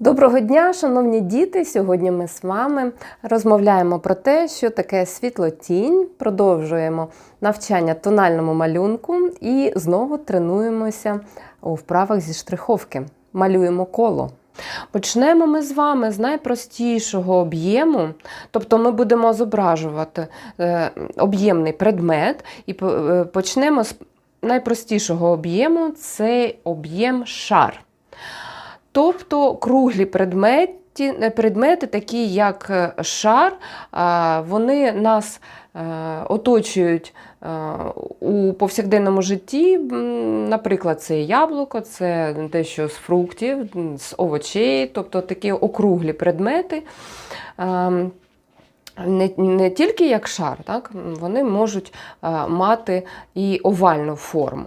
Доброго дня, шановні діти! Сьогодні ми з вами розмовляємо про те, що таке світлотінь. Продовжуємо навчання тональному малюнку і знову тренуємося у вправах зі штриховки. Малюємо коло. Почнемо ми з вами з найпростішого об'єму, тобто ми будемо зображувати е, об'ємний предмет і е, почнемо з найпростішого об'єму це об'єм шар. Тобто круглі предмети, е, предмети, такі як е, шар, вони нас е, оточують у повсякденному житті. Наприклад, це яблуко, це дещо з фруктів, з овочей, тобто такі округлі предмети. Не, не тільки як шар, так? вони можуть мати і овальну форму.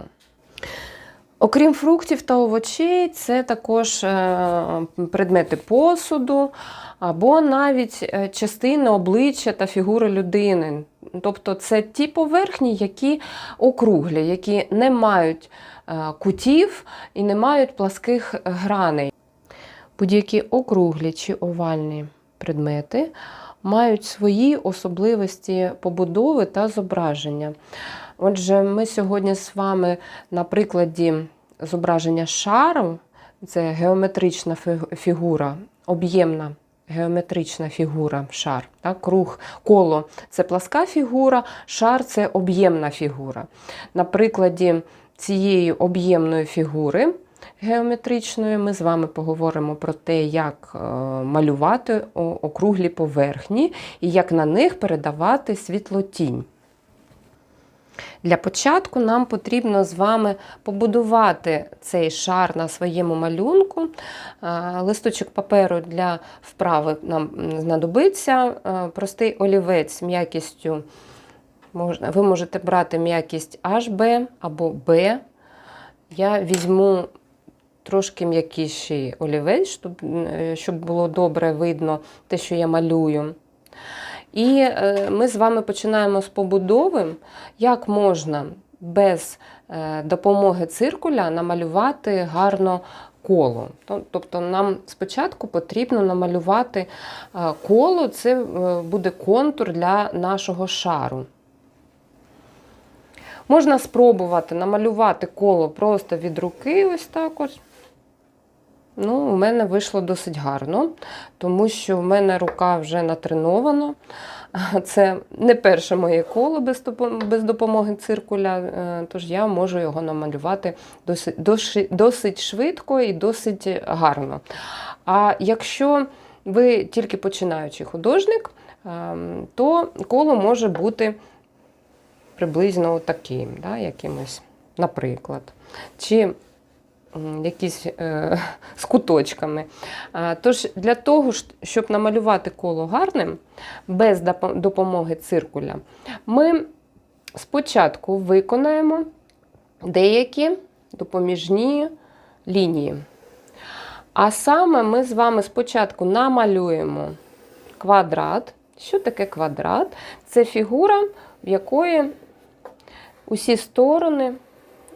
Окрім фруктів та овочей, це також е, предмети посуду або навіть е, частини обличчя та фігури людини. Тобто це ті поверхні, які округлі, які не мають е, кутів і не мають пласких граней. Будь-які округлі чи овальні предмети мають свої особливості побудови та зображення. Отже, ми сьогодні з вами на прикладі зображення шару, це геометрична фігура, об'ємна геометрична фігура, шар. Так? Круг, коло це пласка фігура, шар це об'ємна фігура. На прикладі цієї об'ємної фігури геометричної ми з вами поговоримо про те, як е, малювати округлі поверхні і як на них передавати світлотінь. Для початку нам потрібно з вами побудувати цей шар на своєму малюнку. Е, Листочок паперу для вправи нам знадобиться. Е, Простий олівець м'якістю. Ви можете брати м'якість HB або B. Я візьму трошки м'якіший олівець, щоб, е, щоб було добре видно те, що я малюю. І е, ми з вами починаємо з побудови, як можна без е, допомоги циркуля намалювати гарно коло. Тобто нам спочатку потрібно намалювати е, коло, це буде контур для нашого шару. Можна спробувати намалювати коло просто від руки, ось так ось. Ну, у мене вийшло досить гарно, тому що в мене рука вже натренована. Це не перше моє коло без допомоги циркуля, е, тож я можу його намалювати досить, досить, швидко і досить гарно. А якщо ви тільки починаючий художник, ем, то коло може бути приблизно таким, да, якимось, наприклад. Чи якісь е, з куточками. А, Тож для того, щоб намалювати коло гарним, без допомоги циркуля, ми спочатку виконаємо деякі допоміжні лінії. А саме ми з вами спочатку намалюємо квадрат. Що таке квадрат? Це фігура, в якої усі сторони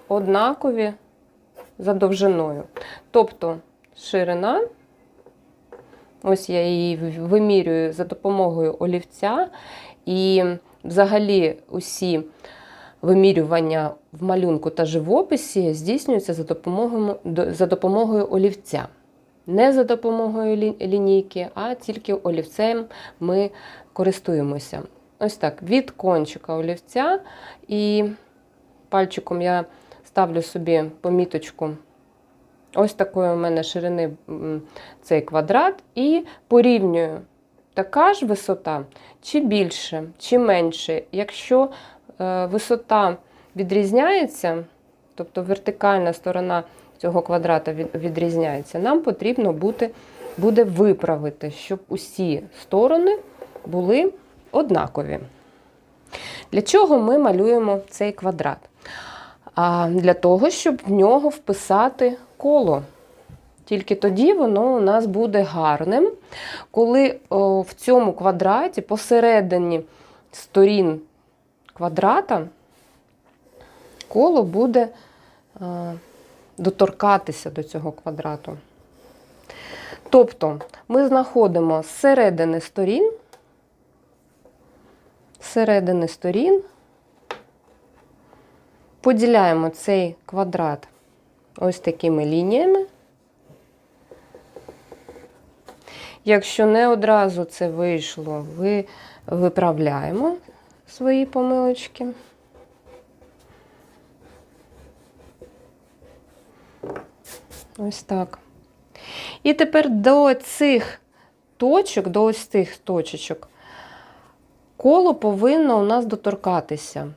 однакові за довжиною. Тобто ширина, ось я її вимірюю за допомогою олівця, і взагалі усі вимірювання в малюнку та живописі здійснюються за допомогою, за допомогою олівця. Не за допомогою лінійки, а тільки олівцем ми користуємося. Ось так, від кончика олівця і пальчиком я ставлю собі поміточку. Ось такої у мене ширини цей квадрат, і порівнюю, така ж висота, чи більше, чи менше. Якщо е, висота відрізняється, тобто вертикальна сторона цього квадрата відрізняється, нам потрібно бути, буде виправити, щоб усі сторони були однакові. Для чого ми малюємо цей квадрат? Для того, щоб в нього вписати коло. Тільки тоді воно у нас буде гарним, коли в цьому квадраті посередині сторін квадрата коло буде е, доторкатися до цього квадрату. Тобто ми знаходимо з середини сторін, середини сторін, поділяємо цей квадрат ось такими лініями. Якщо не одразу це вийшло, ви виправляємо свої помилочки. Ось так. І тепер до цих точок, до ось цих точечок, коло повинно у нас доторкатися.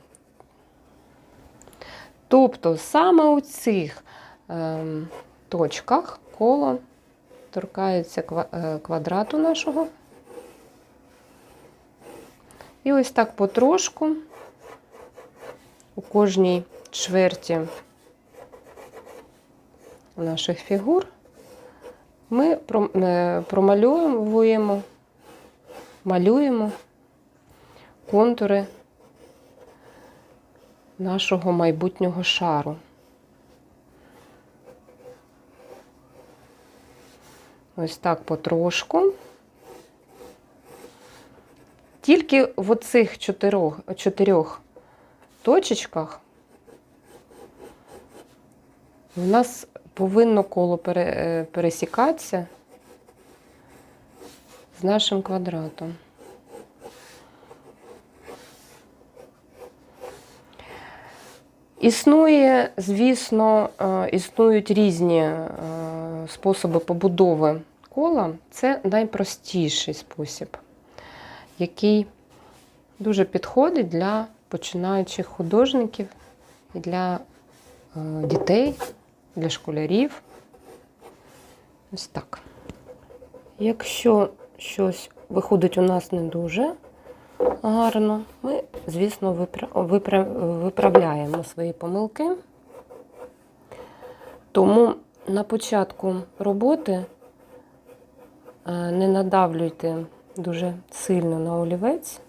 Тобто саме у цих ем, точках коло торкається е, квадрату нашого. І ось так потрошку у кожній чверті наших фігур ми е, промальовуємо, малюємо контури нашого майбутнього шару. Ось так потрошку. Тільки в оцих чотирьох, чотирьох точечках у нас повинно коло е, пересікатися з нашим квадратом. Існує, звісно, е, існують різні е, способи побудови кола. Це найпростіший спосіб, який дуже підходить для починаючих художників і для е, дітей, для школярів. Ось так. Якщо щось виходить у нас не дуже гарно, ми, звісно, випра- випра- виправляємо свої помилки. Тому на початку роботи е, не надавлюйте дуже сильно на олівець.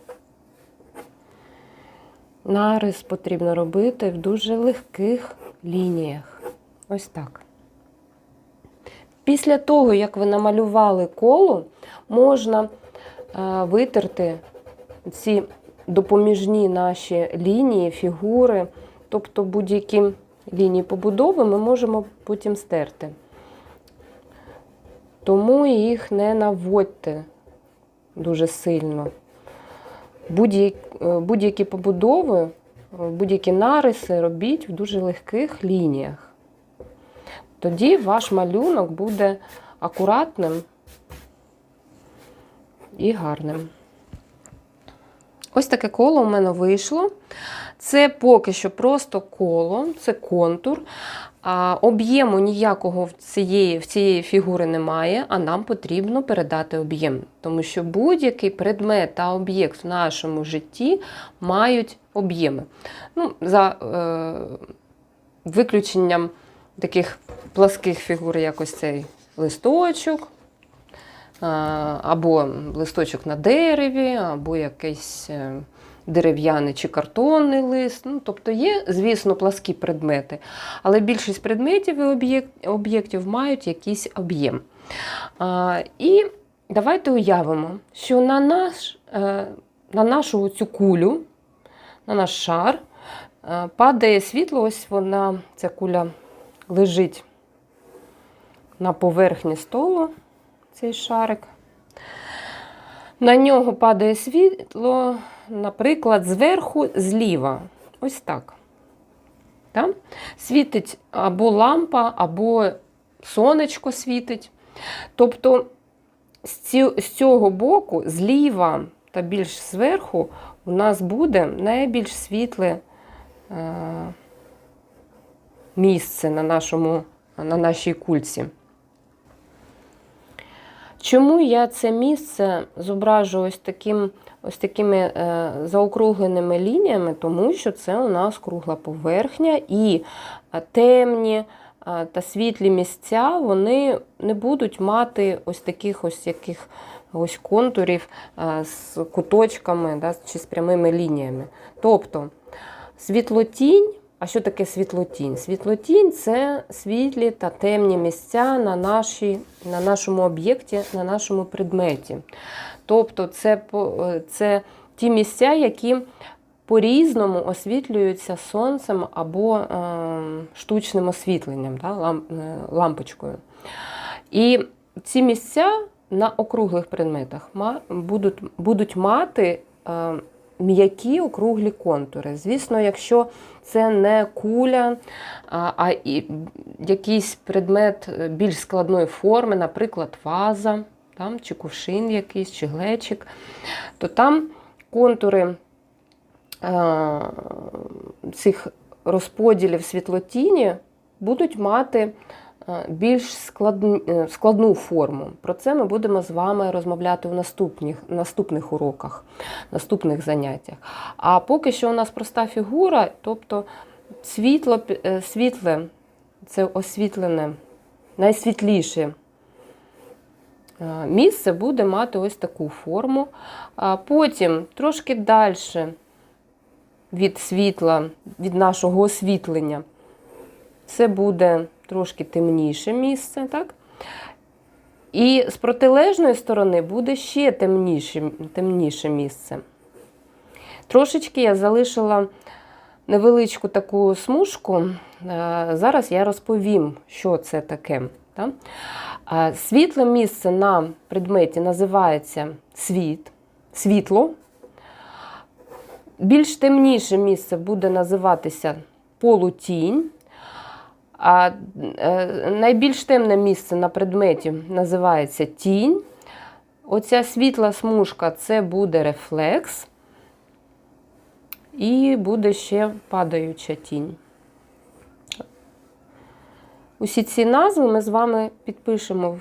Нарис потрібно робити в дуже легких лініях. Ось так. Після того, як ви намалювали коло, можна е, витерти ці допоміжні наші лінії, фігури, тобто будь-які лінії побудови ми можемо потім стерти. Тому їх не наводьте дуже сильно. Будь-які побудови, будь-які нариси робіть в дуже легких лініях. Тоді ваш малюнок буде акуратним і гарним. Ось таке коло у мене вийшло. Це поки що просто коло, це контур. Об'єму ніякого в цієї, в цієї фігури немає, а нам потрібно передати об'єм. Тому що будь-який предмет та об'єкт в нашому житті мають об'єми. Ну, За е, виключенням таких пласких фігур, як ось цей листочок, або листочок на дереві, або якийсь е, дерев'яний чи картонний лист. Ну, Тобто є, звісно, пласкі предмети, але більшість предметів і об'єктів мають якийсь об'єм. І давайте уявимо, що на, наш, е, на нашу цю кулю, на наш шар, е, падає світло, ось вона, ця куля лежить на поверхні столу, цей шарик. На нього падає світло, наприклад, зверху зліва. Ось так. Так? Світить або лампа, або сонечко світить. Тобто з цього боку, зліва та більш зверху, у нас буде найбільш світле е, місце на, нашому, на нашій кульці. Чому я це місце зображую ось, таким, ось такими е, заокругленими лініями? Тому що це у нас кругла поверхня і е, темні е, та світлі місця вони не будуть мати ось таких ось яких ось контурів е, з куточками да, чи з прямими лініями. Тобто світлотінь А що таке світлотінь? Світлотінь це світлі та темні місця на, нашій, на нашому об'єкті, на нашому предметі. Тобто це, це ті місця, які по-різному освітлюються сонцем або е, штучним освітленням, да, е, лампочкою. І ці місця на округлих предметах будуть, будуть мати е, м'які округлі контури. Звісно, якщо це не куля, а, якийсь предмет е, більш складної форми, наприклад, ваза там, чи кувшин якийсь, чи глечик, то там контури е, цих розподілів світлотіні будуть мати більш складну, е, складну форму. Про це ми будемо з вами розмовляти у наступних, наступних уроках, наступних заняттях. А поки що у нас проста фігура, тобто світло, е, світле, це освітлене, найсвітліше е, місце буде мати ось таку форму. А потім трошки далі від світла, від нашого освітлення, це буде трошки темніше місце, так? І з протилежної сторони буде ще темніше, темніше місце. Трошечки я залишила невеличку таку смужку. Е, Зараз я розповім, що це таке. так? Е, Світле місце на предметі називається світ, світло. Більш темніше місце буде називатися полутінь. А е, найбільш темне місце на предметі називається тінь. Оця світла смужка це буде рефлекс. І буде ще падаюча тінь. Усі ці назви ми з вами підпишемо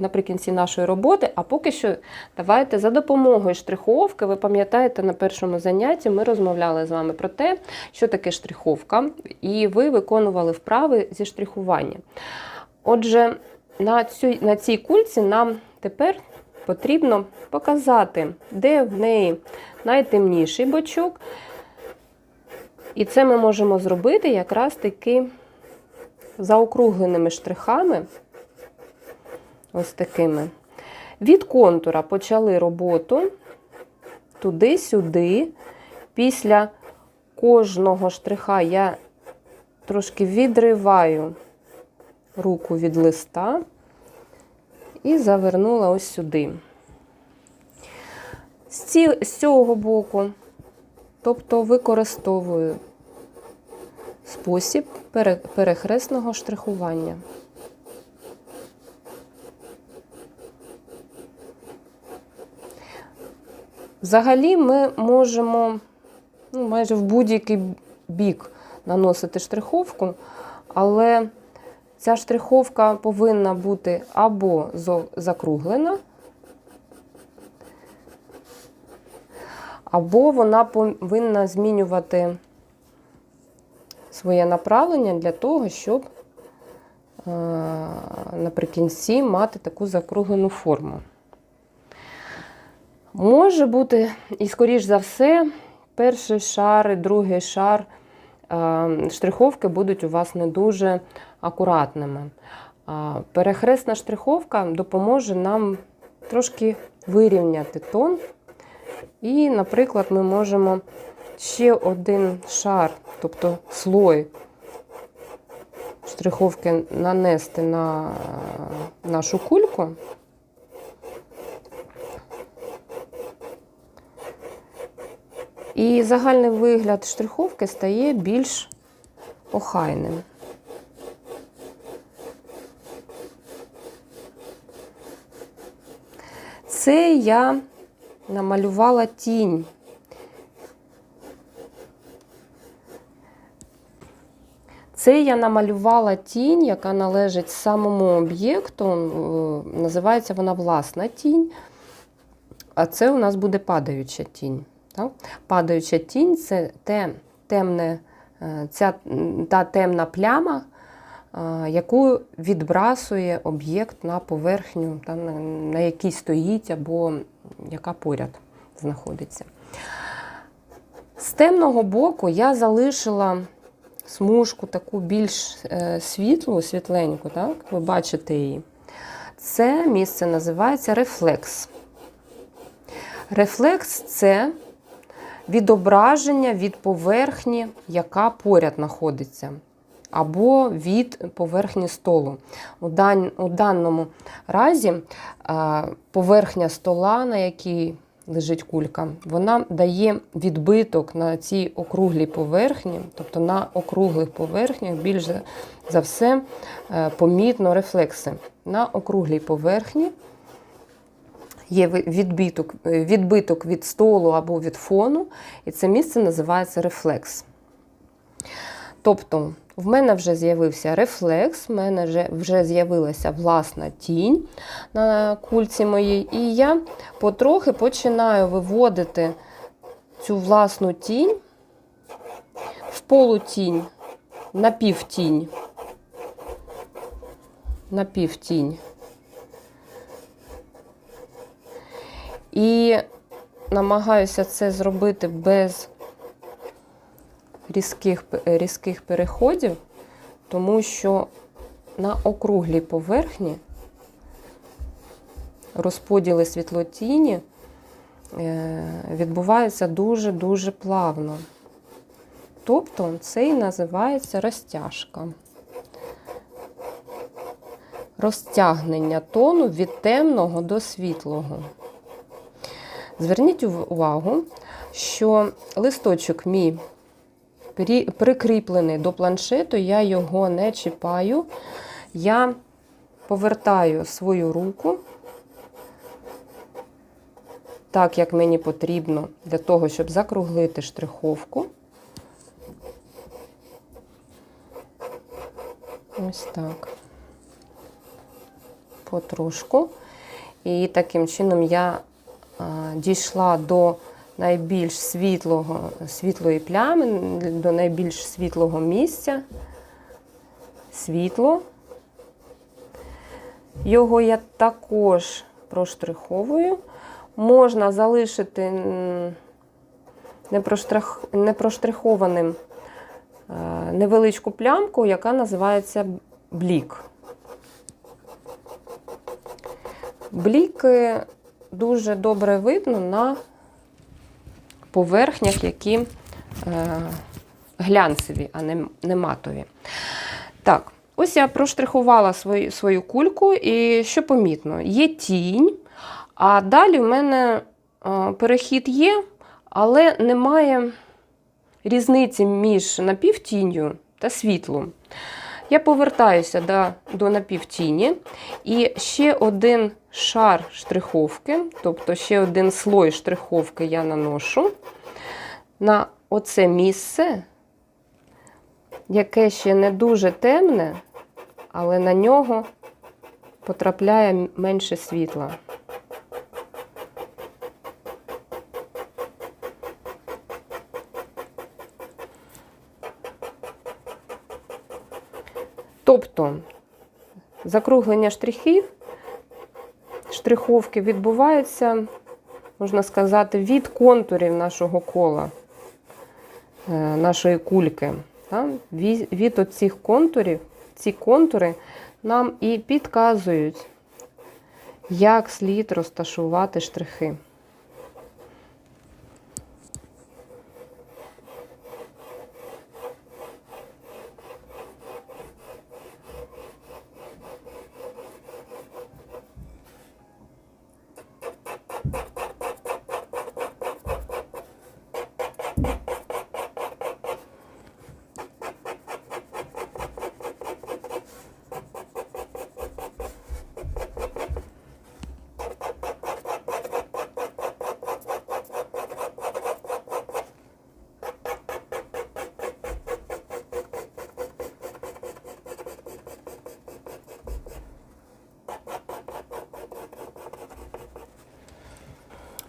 наприкінці нашої роботи. А поки що давайте за допомогою штриховки. Ви пам'ятаєте, на першому занятті ми розмовляли з вами про те, що таке штриховка, і ви виконували вправи зі штрихування. Отже, на, цю, на цій кульці нам тепер потрібно показати, де в неї найтемніший бочок. І це ми можемо зробити якраз таки заокругленими штрихами, ось такими. Від контура почали роботу туди-сюди. Після кожного штриха я трошки відриваю руку від листа і завернула ось сюди. З, цього боку, тобто використовую спосіб перехресного штрихування. Взагалі ми можемо ну, майже в будь-який бік наносити штриховку, але ця штриховка повинна бути або закруглена, або вона повинна змінювати своє направлення для того, щоб е, наприкінці мати таку закруглену форму. Може бути, і, скоріш за все, перший шар і другий шар е, штриховки будуть у вас не дуже акуратними. Перехресна штриховка допоможе нам трошки вирівняти тон. І, наприклад, ми можемо ще один шар, тобто слой штриховки нанести на нашу кульку. І загальний вигляд штриховки стає більш охайним. Це я намалювала тінь. Це я намалювала тінь, яка належить самому об'єкту. е, Називається вона власна тінь. А це у нас буде падаюча тінь. Так? Падаюча тінь це те темне, е, ця, та темна пляма, е, яку відбрасує об'єкт на поверхню, та, на, на якій стоїть або яка поряд знаходиться. З темного боку я залишила смужку таку більш е, світлу, світленьку, так? ви бачите її. Це місце називається рефлекс. Рефлекс це відображення від поверхні, яка поряд знаходиться, або від поверхні столу. У, дан, у даному разі а, поверхня стола, на якій лежить кулька, вона дає відбиток на цій округлій поверхні, тобто на округлих поверхнях більш за- все е, помітно рефлекси. На округлій поверхні є відбиток, е, відбиток від столу або від фону, і це місце називається рефлекс. Тобто, в мене вже з'явився рефлекс, в мене вже, з'явилася власна тінь на кульці моїй, і я потрохи починаю виводити цю власну тінь в полутінь, напівтінь. Напівтінь. І намагаюся це зробити без різких, різких переходів, тому що на округлій поверхні розподіли світлотіні е, відбуваються дуже-дуже плавно. Тобто це і називається розтяжка. Розтягнення тону від темного до світлого. Зверніть увагу, що листочок мій прикріплений до планшету, я його не чіпаю. Я повертаю свою руку так, як мені потрібно, для того, щоб закруглити штриховку. Ось так. Потрошку. І таким чином я дійшла до найбільш світлого, світлої плями, до найбільш світлого місця. Світло. Його я також проштриховую. Можна залишити непроштрихованим е, невеличку плямку, яка називається блік. Бліки дуже добре видно на поверхнях, які е, глянцеві, а не, не матові. Так, ось я проштрихувала свою, свою кульку, і що помітно, є тінь, а далі в мене е, перехід є, але немає різниці між напівтінню та світлом. Я повертаюся до, до напівтіні і ще один шар штриховки, тобто ще один слой штриховки я наношу на оце місце, яке ще не дуже темне, але на нього потрапляє менше світла. Тобто закруглення штрихів, штриховки відбуваються, можна сказати, від контурів нашого кола, е, нашої кульки. Від оцих контурів, ці контури нам і підказують, як слід розташувати штрихи.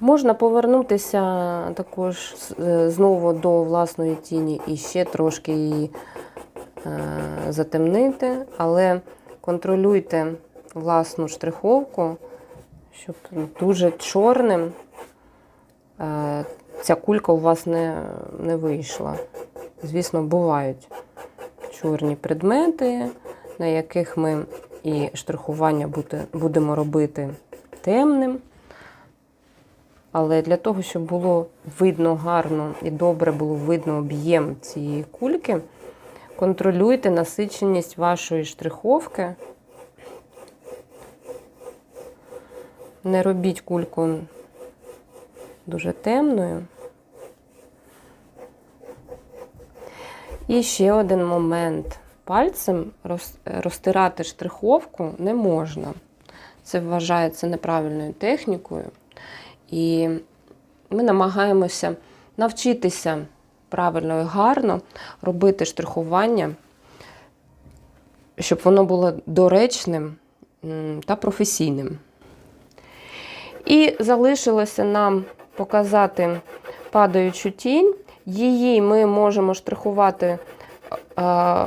Можна повернутися також е, знову до власної тіні і ще трошки її е, затемнити, але контролюйте власну штриховку, щоб дуже чорним е, ця кулька у вас не, не вийшла. Звісно, бувають чорні предмети, на яких ми і штрихування буде- будемо робити темним. Але для того, щоб було видно гарно і добре було видно об'єм цієї кульки, контролюйте насиченість вашої штриховки. Не робіть кульку дуже темною. І ще один момент. Пальцем розтирати штриховку не можна. Це вважається неправильною технікою. І ми намагаємося навчитися правильно і гарно робити штрихування, щоб воно було доречним та професійним. І залишилося нам показати падаючу тінь. Її ми можемо штрихувати е,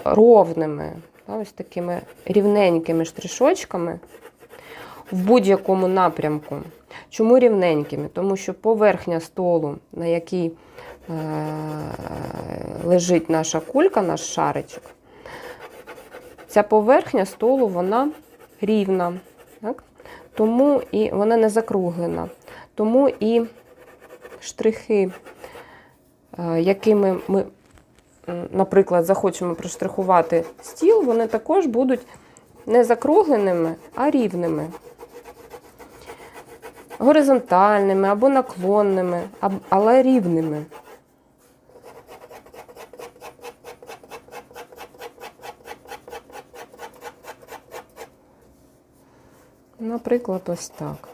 ровними, ось такими рівненькими штришочками в будь-якому напрямку. Чому рівненькими? Тому що поверхня столу, на якій е, лежить наша кулька, наш шаричок, ця поверхня столу вона рівна. Так? Тому і вона не закруглена. Тому і штрихи, е, якими ми, наприклад, захочемо проштрихувати стіл, вони також будуть не закругленими, а рівними. Горизонтальними або наклонними, але рівними. Наприклад, ось так.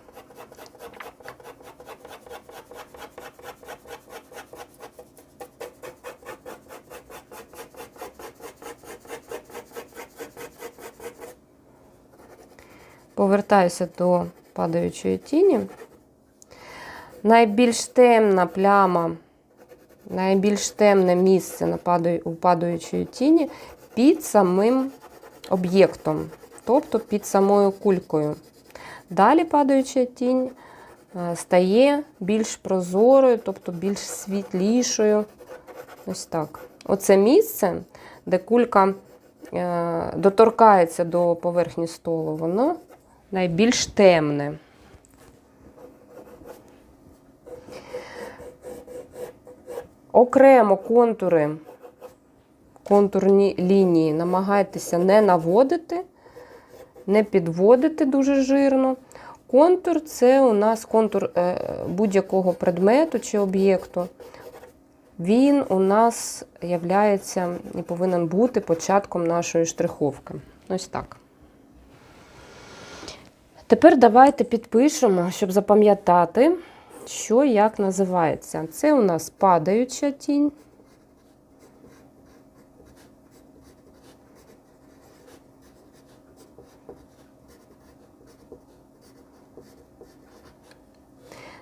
Повертаюся до падаючої тіні. Найбільш темна пляма, найбільш темне місце у падаючої тіні під самим об'єктом, тобто під самою кулькою. Далі падаюча тінь е, стає більш прозорою, тобто більш світлішою. Ось так. Оце місце, де кулька е, доторкається до поверхні столу, воно найбільш темне. Окремо контури, контурні лінії намагайтеся не наводити, не підводити дуже жирно. Контур це у нас контур е, будь-якого предмету чи об'єкту. Він у нас являється і повинен бути початком нашої штриховки. Ось так. Тепер давайте підпишемо, щоб запам'ятати, що як називається. Це у нас падаюча тінь.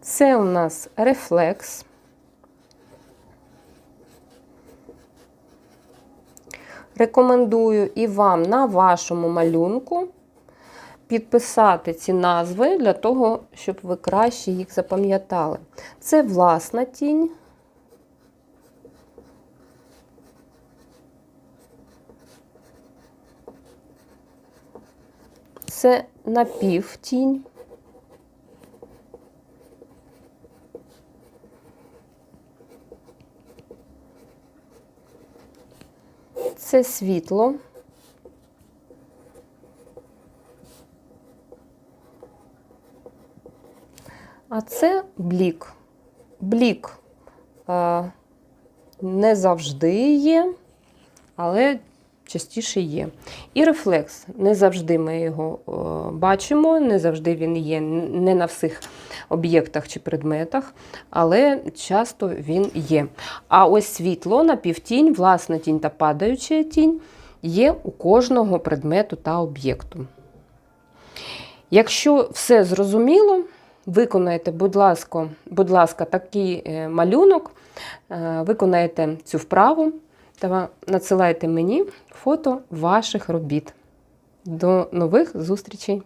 Це у нас рефлекс. Рекомендую і вам на вашому малюнку підписати ці назви для того, щоб ви краще їх запам'ятали. Це власна тінь. Це напівтінь. Це світло. А це блік. Блік е, не завжди є, але частіше є. І рефлекс. Не завжди ми його е, бачимо, не завжди він є, не на всіх об'єктах чи предметах, але часто він є. А ось світло, напівтінь, власна тінь та падаюча тінь є у кожного предмету та об'єкту. Якщо все зрозуміло, виконайте, будь ласка, будь ласка, такий е, малюнок, виконаєте виконайте цю вправу та надсилайте мені фото ваших робіт. До нових зустрічей!